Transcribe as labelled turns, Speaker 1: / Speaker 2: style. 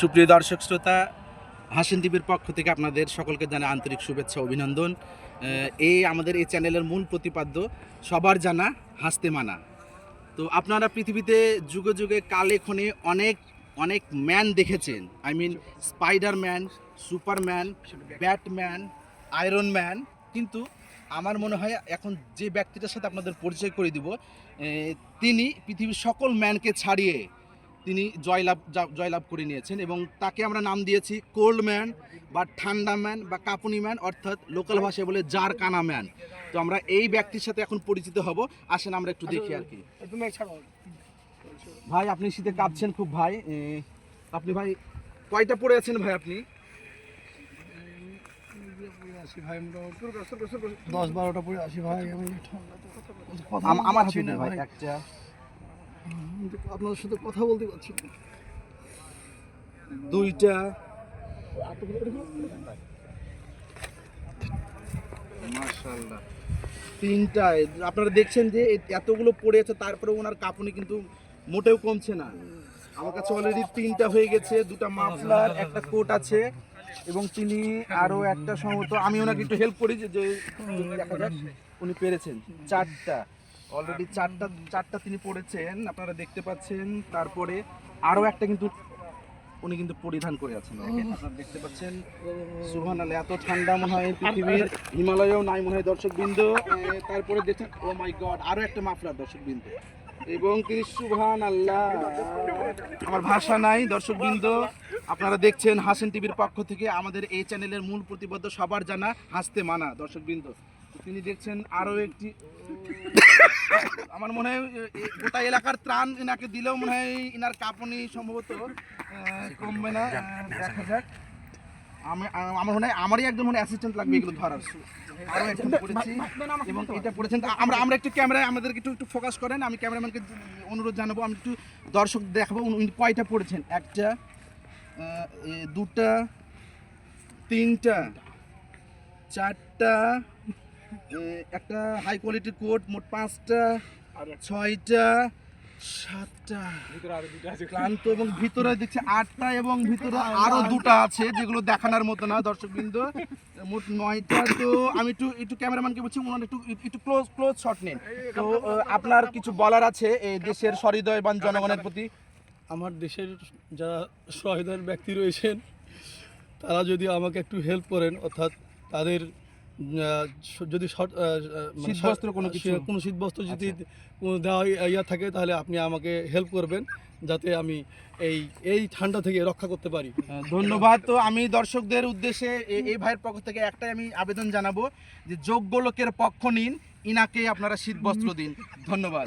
Speaker 1: সুপ্রিয় দর্শক শ্রোতা, হাসিন টিভির পক্ষ থেকে আপনাদের সকলকে জানা আন্তরিক শুভেচ্ছা, অভিনন্দন। এই আমাদের এই চ্যানেলের মূল প্রতিপাদ্য, সবার জানা, হাসতে মানা। তো আপনারা পৃথিবীতে যুগে যুগে কালে ক্ষণে অনেক অনেক ম্যান দেখেছেন। I mean Spider Man Superman Batman Iron Man কিন্তু আমার মনে হয় এখন যে ব্যক্তিটার সাথে আপনাদের পরিচয় করে দিব তিনি পৃথিবীর সকল ম্যানকে ছাড়িয়ে তিনি জয়লাভ জয়লাভ করে নিয়েছেন এবং তাকে আমরা নাম দিয়েছি কোল্ড ম্যান বা ঠান্ডা ম্যান বা কাপুনি ম্যান অর্থাৎ লোকাল ভাষায় বলে জার কানা ম্যান তো আমরা এই ব্যক্তির সাথে এখন পরিচিত হব। আসেন আমরা একটু দেখি আর কি। ভাই আপনি শীতে কাঁপছেন খুব ভাই। আপনি ভাই কয়টা পড়ে আছেন ভাই আপনি?
Speaker 2: দশ বারোটা আসি ভাই
Speaker 1: আমার হাতে ভাই। একটা।
Speaker 2: আমি তো আপনার সাথে কথা বলতে পারছি না।
Speaker 1: দুইটা। মাশাআল্লাহ। তিনটা। আপনারা দেখছেন যে এতগুলো পড়ে আছে তারপরে ওনার কাঁপুনি কিন্তু মোটেও কমছে না। আমার কাছে অলরেডি তিনটা হয়ে গেছে, দুটো মাফলার, একটা কোট আছে, এবং তিনি আরও একটা সম্ভবত আমি ওনাকে একটু হেল্প করি যে উনি পেরেছেন। চারটা। অলরেডি চারটা চারটা তিনি পড়েছেন আপনারা দেখতে পাচ্ছেন। তারপরে আরও একটা কিন্তু উনি কিন্তু পরিধান করে আছেন আপনারা দেখতে পাচ্ছেন সুহান আল্লাহ এত ঠান্ডা মনে হয় পৃথিবীর। হিমালয়েও নাই মনে হয় দর্শক বিন্দু তারপরে দেখছেন ও মাই গড আরও একটা মাফলার দর্শক বিন্দু এবং তিনি সুবহান আল্লাহ। আমার ভাষা নাই দর্শক বিন্দু আপনারা দেখছেন হাসেন টিভির পক্ষ থেকে আমাদের এই চ্যানেলের মূল প্রতিবদ্ধ সবার জানা হাসতে মানা দর্শক বিন্দু তিনি দেখছেন আরও একটি আমার মনে হয় গোটা এলাকার ত্রাণ এনাকে দিলেও মনে হয় এনার কাঁপুনি সম্ভবত কমবে না দেখা যাক। আমি আমার মনে হয় আমারই একজন মনে অ্যাসিস্ট্যান্ট লাগবে এগুলো ধরার। আরও একটা পড়েছি এবং এটা পড়েছেন তা আমরা আমরা একটু ক্যামেরায় আমাদেরকে একটু একটু ফোকাস করেন। আমি ক্যামেরাম্যানকে অনুরোধ জানাব আমি একটু দর্শক দেখাবো উনি কয়টা পড়েছেন? একটা দুটা তিনটা চারটা একটা হাই কোয়ালিটির কোট মোট পাঁচটা ছয়টা সাতটা। ক্লান্ত এবং ভিতরে দেখছি আটটা এবং ভিতরে আরও দুটো আছে যেগুলো দেখানোর মতো না দর্শক বিন্দু মোট নয়টা তো আমি একটু একটু ক্যামেরাম্যানকে বলছি ওনার একটু একটু ক্লোজ ক্লোজ শট নেন। তো আপনার কিছু বলার আছে এই দেশের সহৃদয়বান জনগণের প্রতি?
Speaker 2: আমার দেশের যারা সহায়তার ব্যক্তি রয়েছেন তারা যদি আমাকে একটু হেল্প করেন অর্থাৎ তাদের যদি মানে
Speaker 1: শীতবস্ত্র কোনো কিছু?
Speaker 2: কোনো শীতবস্ত্র যদি কোনো দেওয়া ইয়া থাকে তাহলে আপনি আমাকে হেল্প করবেন যাতে আমি এই এই ঠান্ডা থেকে রক্ষা করতে পারি।
Speaker 1: ধন্যবাদ। তো আমি দর্শকদের উদ্দেশ্যে এই ভাইয়ের পক্ষ থেকে একটাই আমি আবেদন জানাব যে যোগ্য লোকের পক্ষ নিন ইনাকে আপনারা শীত বস্ত্র দিন। ধন্যবাদ।